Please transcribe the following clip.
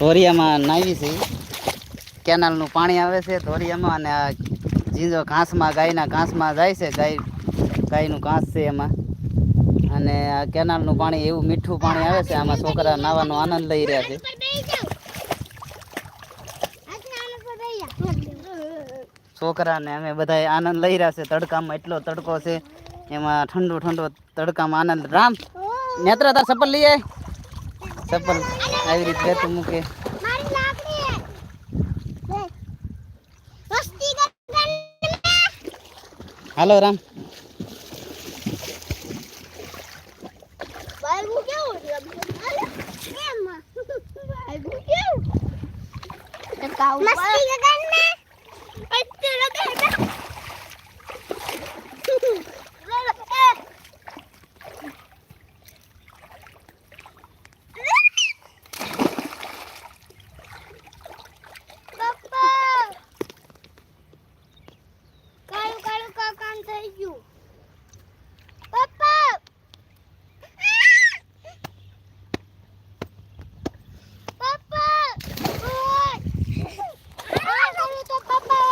ધોરિયામાં નાહી છે. કેનાલનું પાણી આવે છે ધોરિયામાં અને આ ઝીંઝો ઘાસમાં, ગાયના ઘાસમાં જાય છે. ગાય, ગાયનું ઘાસ છે એમાં. અને આ કેનાલનું પાણી, એવું મીઠું પાણી આવે છે. આમાં છોકરા નાવાનો આનંદ લઈ રહ્યા છે. છોકરાને અમે બધા આનંદ લઈ રહ્યા છે. તડકામાં એટલો તડકો છે. એમાં ઠંડો ઠંડો તડકામાં આનંદ. રામ નેત્રા તાર લઈ આય. ચપ્પલ આવી રીતે તું મૂકે. હાલો રામ. મસ્તી ગગન